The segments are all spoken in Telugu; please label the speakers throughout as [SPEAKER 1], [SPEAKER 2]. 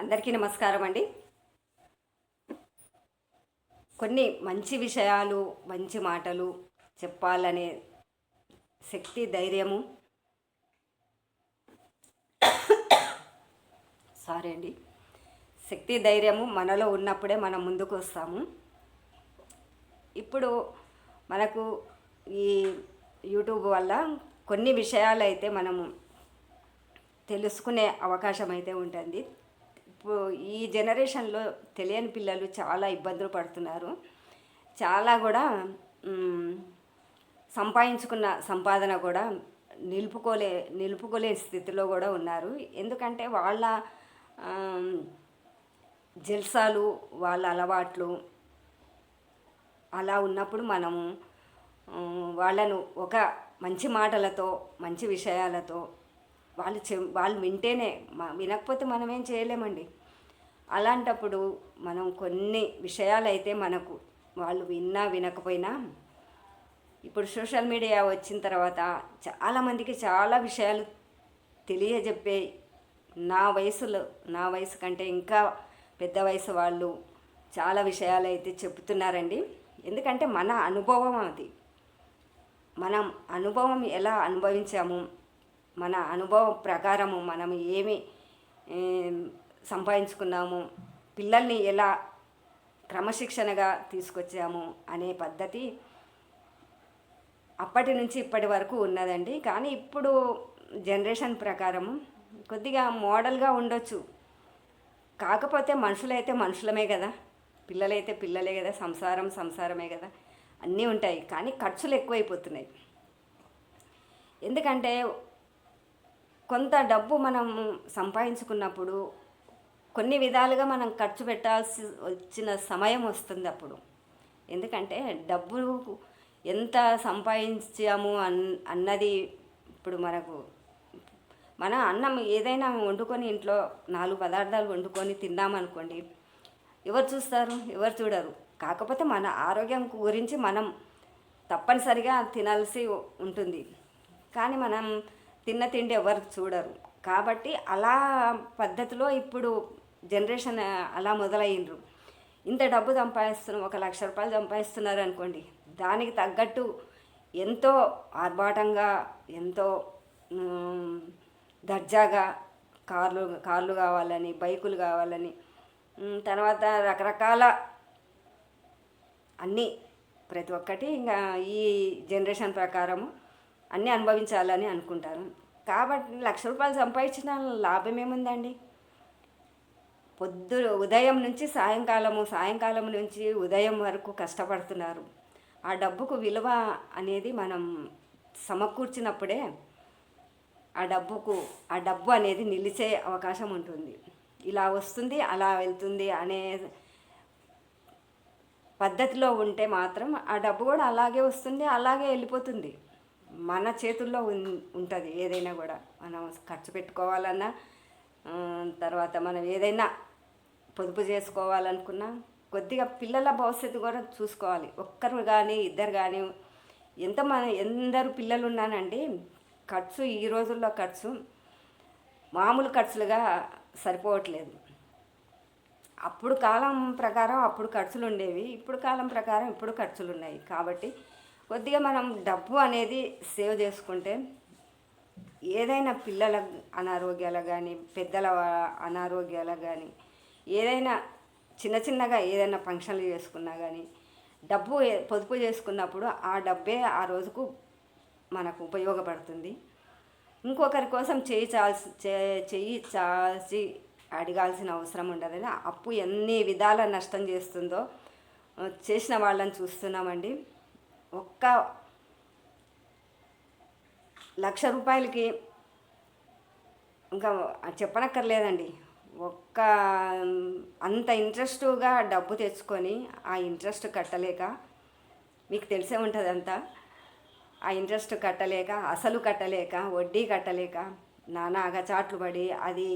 [SPEAKER 1] అందరికీ నమస్కారం అండి. కొన్ని మంచి విషయాలు మంచి మాటలు చెప్పాలనే శక్తి ధైర్యము. సారీ అండి. శక్తి ధైర్యము మనలో ఉన్నప్పుడే మనం ముందుకు వస్తాము. ఇప్పుడు మనకు ఈ యూట్యూబ్ వల్ల కొన్ని విషయాలు అయితే మనము తెలుసుకునే అవకాశం అయితే ఉంటుంది. ఈ జనరేషన్లో తెలియని పిల్లలు చాలా ఇబ్బందులు పడుతున్నారు. చాలా కూడా సంపాదించుకున్న సంపాదన కూడా నిలుపుకోలే నిలుపుకోలే స్థితిలో కూడా ఉన్నారు. ఎందుకంటే వాళ్ళ జల్సాలు వాళ్ళ అలవాట్లు అలా ఉన్నప్పుడు మనము వాళ్ళను ఒక మంచి మాటలతో మంచి విషయాలతో వాళ్ళు చె వాళ్ళు వింటేనే మ- వినకపోతే మనం ఏం చేయలేమండి. అలాంటప్పుడు మనం కొన్ని విషయాలు అయితే మనకు వాళ్ళు విన్నా వినకపోయినా ఇప్పుడు సోషల్ మీడియా వచ్చిన తర్వాత చాలామందికి చాలా విషయాలు తెలియజెప్పే నా వయసులో నా వయసు కంటే ఇంకా పెద్ద వయసు వాళ్ళు చాలా విషయాలు అయితే చెప్తున్నారండి ఎందుకంటే మన అనుభవం అది. మనం అనుభవం ఎలా అనుభవించాము మన అనుభవం ప్రకారము మనం ఏమి సంపాదించుకున్నాము. పిల్లల్ని ఎలా క్రమశిక్షణగా తీసుకొచ్చాము అనే పద్ధతి అప్పటి నుంచి ఇప్పటి వరకు ఉన్నదండి. కానీ ఇప్పుడు జనరేషన్ ప్రకారం కొద్దిగా మోడల్గా ఉండొచ్చు. కాకపోతే మనుషులైతే మనుషులమే కదా. పిల్లలైతే పిల్లలే కదా. సంసారం సంసారమే కదా. అన్నీ ఉంటాయి. కానీ ఖర్చులు ఎక్కువైపోతున్నాయి. ఎందుకంటే కొంత డబ్బు మనం సంపాదించుకున్నప్పుడు కొన్ని విధాలుగా మనం ఖర్చు పెట్టాల్సి వచ్చిన సమయం వస్తుంది అప్పుడు. ఎందుకంటే డబ్బు ఎంత సంపాదించాము అన్ అన్నది ఇప్పుడు మనకు మన అన్నం ఏదైనా వండుకొని ఇంట్లో నాలుగు పదార్థాలు వండుకొని తిన్నామనుకోండి ఎవరు చూస్తారు? ఎవరు చూడరు. కాకపోతే మన ఆరోగ్యం గురించి మనం తప్పనిసరిగా తినాల్సి ఉంటుంది. కానీ మనం తిన్న తిండి ఎవరు చూడరు. కాబట్టి అలా పద్ధతిలో ఇప్పుడు జనరేషన్ అలా మొదలయ్యిండ్రు. ఇంత డబ్బు సంపాదిస్తున్నాం ఒక లక్ష రూపాయలు సంపాదిస్తున్నారు అనుకోండి దానికి తగ్గట్టు ఎంతో ఆర్భాటంగా ఎంతో దర్జాగా కార్లు కార్లు కావాలని బైకులు కావాలని తర్వాత రకరకాల అన్నీ ప్రతి ఒక్కటి ఇంకా ఈ జనరేషన్ ప్రకారము అన్నీ అనుభవించాలని అనుకుంటారు. కాబట్టి లక్ష రూపాయలు సంపాదించిన లాభం ఏముందండి? పొద్దు ఉదయం నుంచి సాయంకాలము సాయంకాలం నుంచి ఉదయం వరకు కష్టపడుతున్నారు. ఆ డబ్బుకు విలువ అనేది మనం సమకూర్చినప్పుడే ఆ డబ్బుకు ఆ డబ్బు అనేది నిలిచే అవకాశం ఉంటుంది. ఇలా వస్తుంది అలా వెళ్తుంది అనే పద్ధతిలో ఉంటే మాత్రం ఆ డబ్బు కూడా అలాగే వస్తుంది అలాగే వెళ్ళిపోతుంది. మన చేతుల్లో ఉన్- ఉంటుంది ఏదైనా కూడా. మనం ఖర్చు పెట్టుకోవాలన్నా తర్వాత మనం ఏదైనా పొదుపు చేసుకోవాలనుకున్నా కొద్దిగా పిల్లల భవిష్యత్తు కూడా చూసుకోవాలి. ఒక్కరు కానీ ఇద్దరు కానీ ఎంత మన ఎందరు పిల్లలు ఉన్నానండి ఖర్చు ఈ రోజుల్లో ఖర్చు మామూలు ఖర్చులుగా సరిపోవట్లేదు. అప్పుడు కాలం ప్రకారం అప్పుడు ఖర్చులు ఉండేవి ఇప్పుడు కాలం ప్రకారం ఇప్పుడు ఖర్చులు ఉన్నాయి కాబట్టి కొద్దిగా మనం డబ్బు అనేది సేవ్ చేసుకుంటే ఏదైనా పిల్లల అనారోగ్యాలు కానీ పెద్దల అనారోగ్యాలు కానీ ఏదైనా చిన్న చిన్నగా ఏదైనా ఫంక్షన్లు చేసుకున్నా కానీ డబ్బు పొదుపు చేసుకున్నప్పుడు ఆ డబ్బే ఆ రోజుకు మనకు ఉపయోగపడుతుంది. ఇంకొకరి కోసం చేయి చాల్సి చే- చెయ్యి అడగాల్సిన అవసరం ఉండదని అప్పు ఎన్ని విధాల నష్టం చేస్తుందో చేసిన వాళ్ళని చూస్తున్నామండి. ఒక్క లక్ష రూపాయలకి ఇంకా చెప్పనక్కర్లేదండి. ఒక్క అంత ఇంట్రెస్ట్గా డబ్బు తెచ్చుకొని ఆ ఇంట్రెస్ట్ కట్టలేక మీకు తెలిసే ఉంటుంది అంతా ఆ ఇంట్రెస్ట్ కట్టలేక అసలు కట్టలేక వడ్డీ కట్టలేక నానా అగచాట్లు పడి అది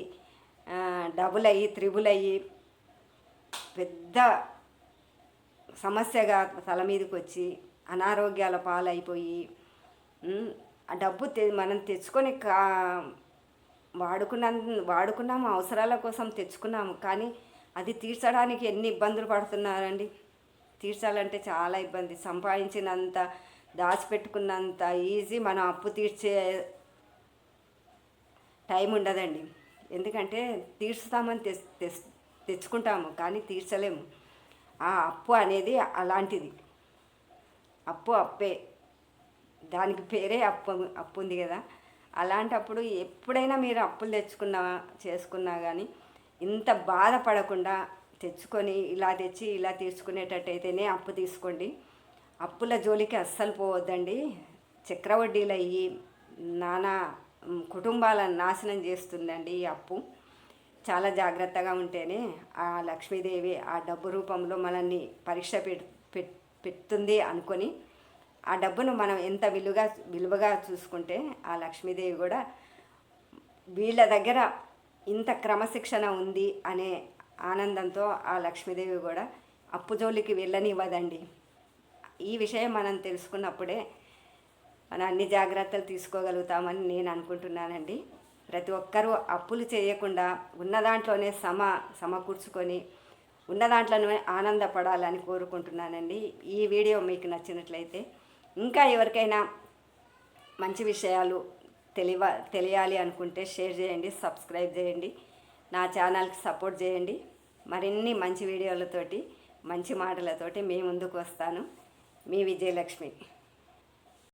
[SPEAKER 1] డబుల్ అయ్యి త్రిబుల్ అయ్యి పెద్ద సమస్యగా తల మీదకి వచ్చి అనారోగ్యాల పాలైపోయి ఆ డబ్బు తె మనం తెచ్చుకొని కా వాడుకున్న వాడుకున్నాము అవసరాల కోసం తెచ్చుకున్నాము. కానీ అది తీర్చడానికి ఎన్ని ఇబ్బందులు పడుతున్నారండి? తీర్చాలంటే చాలా ఇబ్బంది. సంపాదించినంత దాచిపెట్టుకున్నంత ఈజీ మనం అప్పు తీర్చే టైం ఉండదండి. ఎందుకంటే తీర్చుతామని తె తెచ్చుకుంటాము కానీ తీర్చలేము. ఆ అప్పు అనేది అలాంటిది. అప్పు అప్పే. దానికి పేరే అప్పు అప్పు ఉంది కదా. అలాంటప్పుడు ఎప్పుడైనా మీరు అప్పులు తెచ్చుకున్నా చేసుకున్నా కానీ ఇంత బాధపడకుండా తెచ్చుకొని ఇలా తెచ్చి ఇలా తీర్చుకునేటట్టయితేనే అప్పు తీసుకోండి. అప్పుల జోలికి అస్సలు పోవద్దండి. చక్రవడ్డీలు అయ్యి నానా కుటుంబాలను నాశనం చేస్తుందండి ఈ అప్పు. చాలా జాగ్రత్తగా ఉంటేనే ఆ లక్ష్మీదేవి ఆ డబ్బు రూపంలో మనల్ని పరీక్ష పెట్ పెట్- పెడుతుంది అనుకొని ఆ డబ్బును మనం ఎంత విలువగా విలువగా చూసుకుంటే ఆ లక్ష్మీదేవి కూడా వీళ్ళ దగ్గర ఇంత క్రమశిక్షణ ఉంది అనే ఆనందంతో ఆ లక్ష్మీదేవి కూడా అప్పు జోలికి వెళ్ళనివ్వదండి. ఈ విషయం మనం తెలుసుకున్నప్పుడే మనం అన్ని జాగ్రత్తలు తీసుకోగలుగుతామని నేను అనుకుంటున్నానండి. ప్రతి ఒక్కరూ అప్పులు చేయకుండా ఉన్న దాంట్లోనే సమ సమకూర్చుకొని ఉన్న దాంట్లోనే ఆనందపడాలని కోరుకుంటున్నానండి. ఈ వీడియో మీకు నచ్చినట్లయితే ఇంకా ఎవరికైనా మంచి విషయాలు తెలివ తెలియాలి అనుకుంటే షేర్ చేయండి సబ్స్క్రైబ్ చేయండి. నా ఛానల్కి సపోర్ట్ చేయండి. మరిన్ని మంచి వీడియోలతోటి మంచి మాటలతోటి మీ ముందుకు వస్తాను. మీ విజయలక్ష్మి.